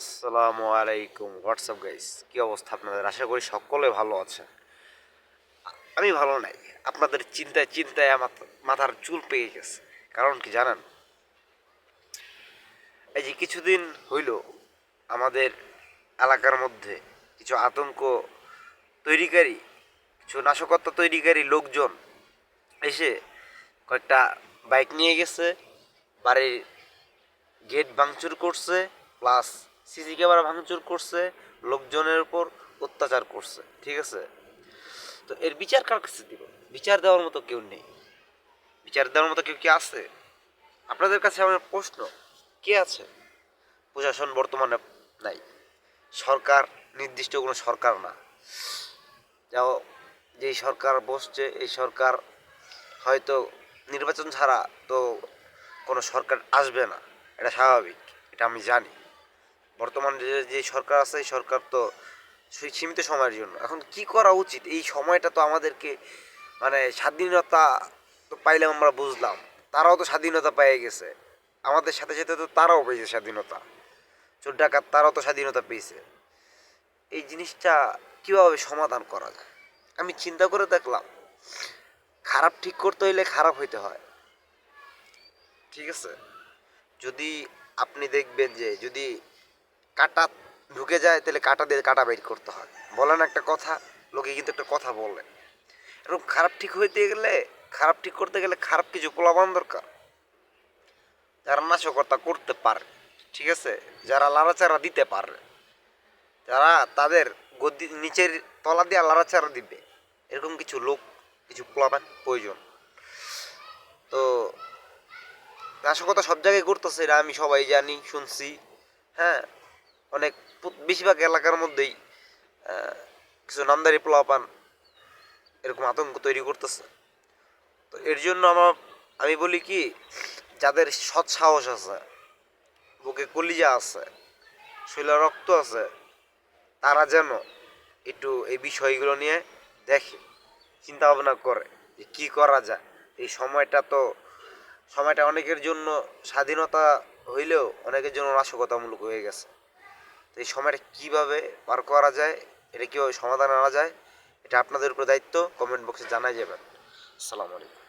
আসসালামু আলাইকুম। WhatsApp guys কি অবস্থা আপনাদের? আশা করি সকলে ভালো আছে আমি ভালো নাই। আপনাদের চিন্তায় চিন্তায় আমার মাথার চুল পেয়ে গেছে। কারণ কি জানেন? এই যে কিছুদিন হইল আমাদের এলাকার মধ্যে কিছু আতঙ্ক তৈরিকারী, কিছু নাশকতা তৈরিকারী লোকজন এসে কয়েকটা বাইক নিয়ে গেছে, বাড়ির গেট ভাঙচুর করছে প্লাস সিসি ক্যামেরা ভাঙচুর করছে, লোকজনের উপর অত্যাচার করছে, ঠিক আছে? তো এর বিচার কার কাছে দিব? বিচার দেওয়ার মতো কেউ নেই। বিচার দেওয়ার মতো কেউ কি আছে? আপনাদের কাছে আমার প্রশ্ন, কে আছে? প্রশাসন বর্তমানে নাই। সরকার, নির্দিষ্ট কোনো সরকার না। যাও, যেই সরকার বসছে, এই সরকার হয়তো নির্বাচন ছাড়া তো কোনো সরকার আসবে না। এটা স্বাভাবিক, এটা আমি জানি। বর্তমান যে সরকার আছে, এই সরকার তো সীমিত সময়ের জন্য। এখন কি করা উচিত? এই সময়টা তো আমাদেরকে মানে স্বাধীনতা তো পাইলাম আমরা বুঝলাম। তারাও তো স্বাধীনতা পেয়ে গেছে। আমাদের সাথে সাথে তো তারাও পেয়েছে স্বাধীনতা। চোর ডাকাত তারাও তো স্বাধীনতা পেয়েছে। এই জিনিসটা কীভাবে সমাধান করা যায়? আমি চিন্তা করে দেখলাম, খারাপ ঠিক করতে হইলে খারাপ হইতে হয়। ঠিক আছে? যদি আপনি দেখবেন যে, যদি কাটা ঢুকে যায়, তাহলে কাটা দিয়ে কাটা বের করতে হয়। বলেন একটা কথা, লোকে কিন্তু একটা কথা বলে। এরকম খারাপ ঠিক হইতে গেলে, খারাপ ঠিক করতে গেলে খারাপ কিছু পোলাবান দরকার। যারা নাশকতা করতে পারে, ঠিক আছে? যারা লাড়াচাড়া দিতে পারে যারা তাদের গদি, নিচের তলা দিয়ে লাড়াচাড়া দিবে। এরকম কিছু লোক, কিছু পোলাবান প্রয়োজন। তো নাশকতা সব জায়গায় করতেছে, এটা আমি সবাই জানি, শুনছি। হ্যাঁ? অনেক বেশিরভাগ এলাকার মধ্যেই কিছু নামদারি পোলাপান এরকম আতঙ্ক তৈরি করতেছে। তো এর জন্য আমার আমি বলি কি, যাদের সৎ সাহস আছে, বুকে কলিজা আছে, শৈলা রক্ত আছে, তারা যেন একটু এই বিষয়গুলো নিয়ে দেখে চিন্তা ভাবনা করে যে কী করা যায়। এই সময়টা তো, সময়টা অনেকের জন্য স্বাধীনতা হইলেও অনেকের জন্য নাশকতামূলক হয়ে গেছে। তো এই সময়টা কীভাবে পার করা যায়, এটা কীভাবে সমাধান আনা যায়, এটা আপনাদের উপর দায়িত্ব কমেন্ট বক্সে জানাই যাবেন। আসসালামু আলাইকুম।